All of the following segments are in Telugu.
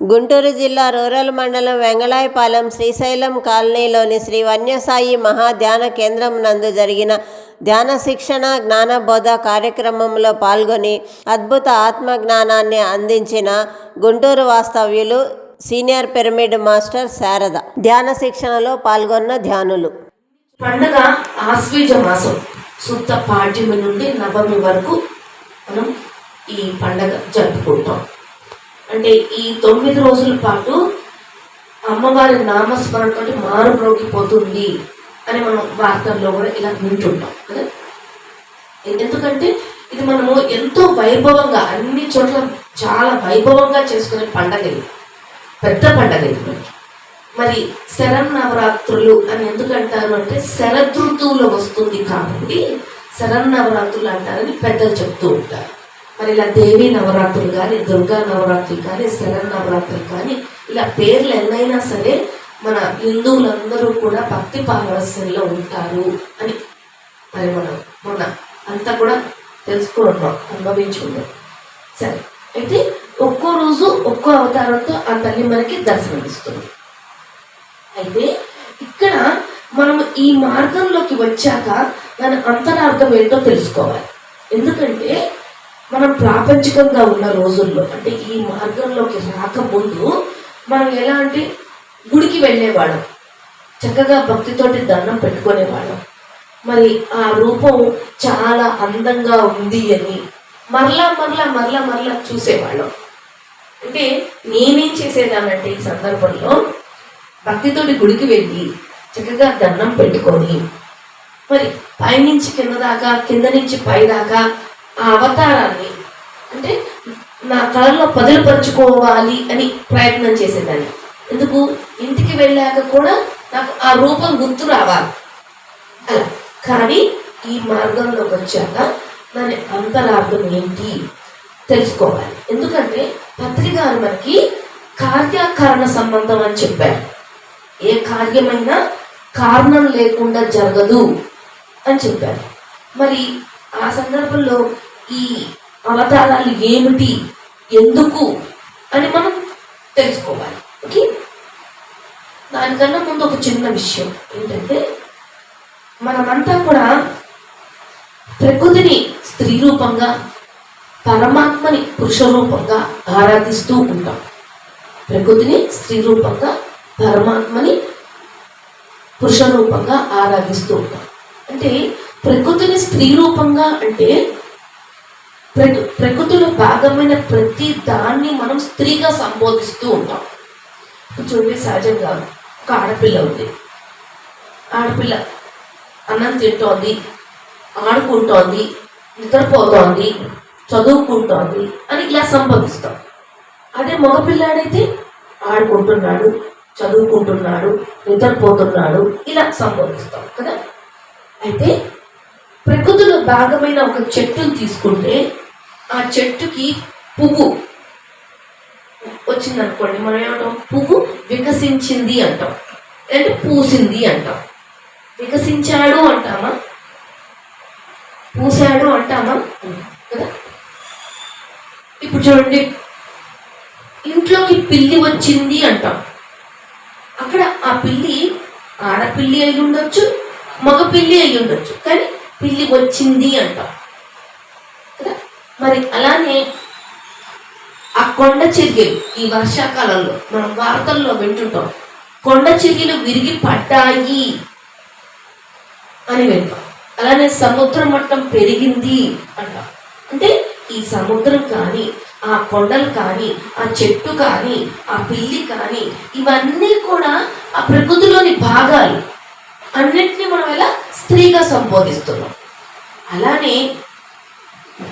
గుంటూరు జిల్లా రూరల్ మండలం వెంగళాయపాలెం శ్రీశైలం కాలనీలోని శ్రీ వన్యసాయి మహా ధ్యాన కేంద్రం నందు జరిగిన ధ్యాన శిక్షణ జ్ఞానబోధ కార్యక్రమంలో పాల్గొని అద్భుత ఆత్మ జ్ఞానాన్ని అందించిన గుంటూరు వాస్తవ్యులు సీనియర్ పిరమిడ్ మాస్టర్ శారద. ధ్యాన శిక్షణలో పాల్గొన్న ధ్యానులు. పండగ ఆశ్వీజ మాసం. శుద్ధ పాడ్యమి నుండి నవమి వరకు మనం ఈ పండగ జరుపుకుంటాం. అంటే ఈ తొమ్మిది రోజుల పాటు అమ్మవారి నామస్మరణతో మారు పోతుంది అని మనం వార్తల్లో కూడా ఇలా వింటుంటాం కదా? ఎందుకంటే ఇది మనము ఎంతో వైభవంగా అన్ని చోట్ల చాలా వైభవంగా చేసుకునే పండగ ఇది. పెద్ద పండగ ఇది మరి శరణ్ నవరాత్రులు అని ఎందుకు అంటారు అంటే శరదృతువులో వస్తుంది కాబట్టి శరణ్ నవరాత్రులు అంటారని పెద్దలు చెప్తూ ఉంటారు. మరి ఇలా దేవి నవరాత్రులు కానీ దుర్గా నవరాత్రులు కానీ శరణ్ నవరాత్రులు కానీ ఇలా పేర్లు ఎన్నైనా సరే మన హిందువులందరూ కూడా భక్తి పారవస్యంలో ఉంటారు అని మరి మనం మొన్న అంతా కూడా తెలుసుకుంటున్నాం అనుభవించుకున్నాం. సరే అయితే ఒక్కో రోజు ఒక్కో అవతారంతో ఆ తల్లి మనకి దర్శనమిస్తుంది. అయితే ఇక్కడ మనం ఈ మార్గంలోకి వచ్చాక దాని అంతరార్థం ఏంటో తెలుసుకోవాలి. ఎందుకంటే మనం ప్రాపంచికంగా ఉన్న రోజుల్లో అంటే ఈ మార్గంలోకి రాకముందు మనం ఎలా అంటే గుడికి వెళ్ళేవాళ్ళం. చక్కగా భక్తితోటి దండం పెట్టుకునేవాళ్ళం. మరి ఆ రూపం చాలా అందంగా ఉంది అని మరలా మరలా మరలా మరలా చూసేవాళ్ళం. అంటే నేనేం చేసేదానంటే ఈ సందర్భంలో భక్తితోటి గుడికి వెళ్ళి చక్కగా దండం పెట్టుకొని మరి పైనుంచి కింద దాకా కింద నుంచి పై దాకా ఆ అవతారాన్ని అంటే నా కళలో పదులుపరుచుకోవాలి అని ప్రయత్నం చేసేదాన్ని. ఎందుకు? ఇంటికి వెళ్ళాక కూడా నాకు ఆ రూపం గుర్తు రావాలి. అలా. కానీ ఈ మార్గంలోకి వచ్చాక దాని అంతరార్థం ఏంటి? తెలుసుకోవాలి. ఎందుకంటే పత్రికారు మనకి కార్యకారణ సంబంధం అని చెప్పారు. ఏ కార్యమైనా కారణం లేకుండా జరగదు అని చెప్పారు. మరి ఆ సందర్భంలో ఈ అవతారాలు ఏమిటి ఎందుకు అని మనం తెలుసుకోవాలి. ఓకే? దానికన్నా ముందు ఒక చిన్న విషయం ఏంటంటే మనమంతా కూడా ప్రకృతిని స్త్రీ రూపంగా పరమాత్మని పురుష రూపంగా ఆరాధిస్తూ ఉంటాం. ప్రకృతిని స్త్రీ రూపంగా పరమాత్మని పురుష రూపంగా ఆరాధిస్తూ ఉంటాం. అంటే ప్రకృతిని స్త్రీ రూపంగా అంటే ప్రకృతిలో భాగమైన ప్రతి దాన్ని మనం స్త్రీగా సంబోధిస్తూ ఉంటాం చూడండి సహజంగా ఒక ఆడపిల్ల ఉంది. ఆడపిల్ల అన్నం తింటోంది ఆడుకుంటోంది నిద్రపోతోంది చదువుకుంటోంది అని ఇలా సంబోధిస్తాం. అదే మగపిల్లాడైతే ఆడుకుంటున్నాడు చదువుకుంటున్నాడు నిద్రపోతున్నాడు ఇలా సంబోధిస్తాం కదా? అయితే ప్రకృతిలో భాగమైన ఒక చెట్టుని తీసుకుంటే ఆ చెట్టుకి పువ్వు వచ్చిందనుకోండి మనం ఏమంటాం? పువ్వు వికసించింది అంటాం. అంటే పూసింది అంటాం. వికసించాడు అంటామా? పూసాడు అంటామా? కదా? ఇప్పుడు చూడండి ఇంట్లోకి పిల్లి వచ్చింది అంటాం. అక్కడ ఆ పిల్లి ఆడపిల్లి అయి ఉండొచ్చు మగ పిల్లి అయి ఉండొచ్చు. కానీ పిల్లి వచ్చింది అంటాం. కదా? మరి అలానే ఆ కొండ చెర్యలు ఈ వర్షాకాలంలో మనం వార్తల్లో వింటుంటాం. కొండ చెర్యలు విరిగి పడ్డాయి అని వింటాం. అలానే సముద్ర మట్టం పెరిగింది అంటాం. అంటే ఈ సముద్రం కానీ ఆ కొండలు కానీ ఆ చెట్టు కానీ ఆ పిల్లి కానీ ఇవన్నీ కూడా ఆ ప్రకృతిలోని భాగాలు. అన్నింటినీ మనం ఎలా స్త్రీగా సంబోధిస్తున్నాం. అలానే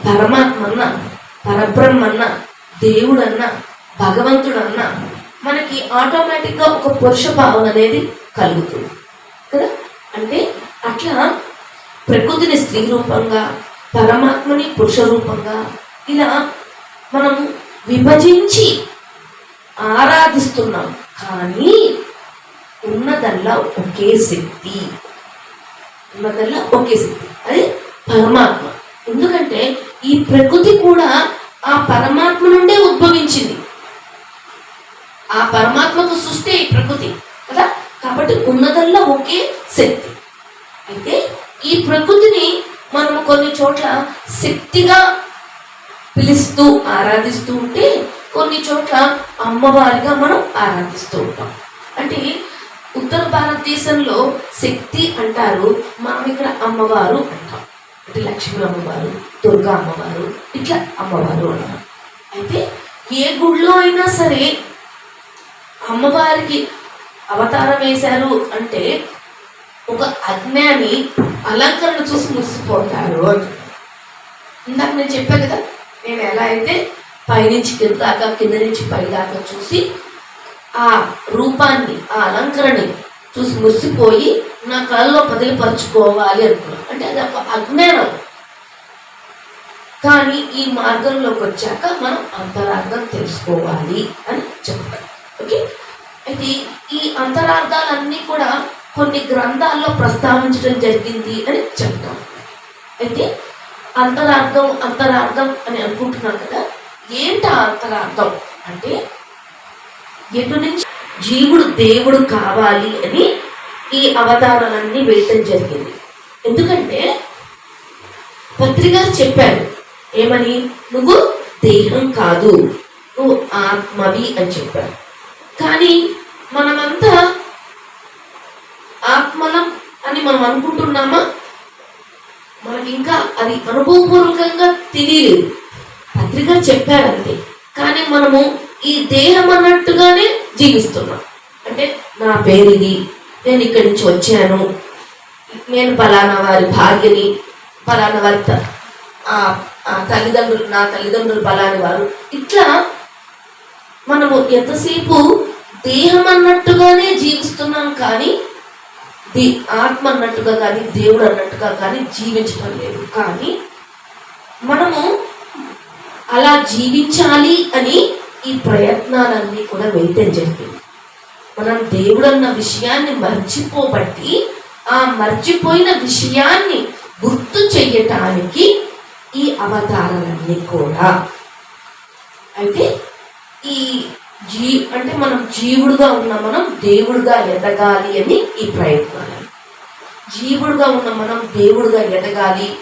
పరమాత్మన్న పరబ్రహ్మన్న దేవుడన్న భగవంతుడన్న మనకి ఆటోమేటిక్గా ఒక పురుష భావం అనేది కలుగుతుంది. కదా? అంటే అట్లా ప్రకృతిని స్త్రీ రూపంగా పరమాత్మని పురుష రూపంగా ఇలా మనం విభజించి ఆరాధిస్తున్నాం. కానీ ఉన్నదల్లా ఒకే శక్తి. ఉన్నదల్లా ఒకే శక్తి. అది పరమాత్మ. ఎందుకంటే ఈ ప్రకృతి కూడా ఆ పరమాత్మ నుండే ఉద్భవించింది. ఆ పరమాత్మకు సృష్టి ఈ ప్రకృతి కదా? కాబట్టి ఉన్నదల్లా ఒకే శక్తి. అయితే ఈ ప్రకృతిని మనం కొన్ని చోట్ల శక్తిగా పిలుస్తూ ఆరాధిస్తూ ఉంటే కొన్ని చోట్ల అమ్మవారిగా మనం ఆరాధిస్తూ ఉంటాం. అంటే ఉత్తర భారతదేశంలో శక్తి అంటారు మనం ఇక్కడ అమ్మవారు అంటాం. అంటే లక్ష్మీ అమ్మవారు దుర్గా అమ్మవారు ఇట్లా అమ్మవారు అంటాం అయితే ఏ గుళ్ళో అయినా సరే అమ్మవారికి అవతారం వేశారు అంటే ఒక అజ్ఞాని అలంకరణ చూసి మురిసిపోతారు ఇందాక నేను చెప్పాను కదా నేను ఎలా అయితే పైనుంచి కింద దాకా కింద నుంచి పై దాకా చూసి ఆ రూపాన్ని ఆ అలంకరణని చూసి మురిసిపోయి నా కళ్ళలో పదిలిపరుచుకోవాలి అనుకున్నాను అంటే అది ఒక అజ్ఞానం. కానీ ఈ మార్గంలోకి వచ్చాక మనం అంతరార్థం తెలుసుకోవాలి అని చెప్తారు ఓకే? అయితే ఈ అంతరార్థాలన్నీ కూడా కొన్ని గ్రంథాల్లో ప్రస్తావించడం జరిగింది అని చెప్తాం. అయితే అంతరార్థం అంతరార్థం అని అనుకుంటున్నాం కదా. ఏంటి ఆ అంతరార్థం? అంటే ఎటు నుంచి జీవుడు దేవుడు కావాలి అని ఈ అవతారాలన్నీ వేయటం జరిగింది. ఎందుకంటే పత్రికారు చెప్పారు ఏమని? నువ్వు దేహం కాదు నువ్వు ఆత్మవి అని చెప్పారు. కానీ మనమంతా ఆత్మలం అని మనం అనుకుంటున్నామా? మనకి ఇంకా అది అనుభవపూర్వకంగా తెలియలేదు. పత్రిక చెప్పారంతే. కానీ మనము ఈ దేహం అన్నట్టుగానే జీవిస్తున్నాం. అంటే నా పేరు ఇది నేను ఇక్కడి నుంచి వచ్చాను. నేను పలానా వారి భార్యని పలానా వారి తల్లిదండ్రులు నా తల్లిదండ్రులు పలాని వారు. ఇట్లా మనము ఎంతసేపు దేహం అన్నట్టుగానే జీవిస్తున్నాం కానీ దే ఆత్మ అన్నట్టుగా కానీ దేవుడు అన్నట్టుగా కానీ జీవించడం లేదు. కానీ మనము అలా జీవించాలి అని ఈ ప్రయత్నాలన్నీ కూడా వేయటం జరిగింది. మనం దేవుడు అన్న విషయాన్ని మర్చిపోబట్టి ఆ మర్చిపోయిన విషయాన్ని గుర్తు చెయ్యటానికి ఈ అవతారాలన్నీ కూడా. అయితే ఈ జీ అంటే మనం జీవుడుగా ఉన్న మనం దేవుడుగా ఎదగాలి అని ఈ ప్రయత్నాలు. జీవుడుగా ఉన్న మనం దేవుడుగా ఎదగాలి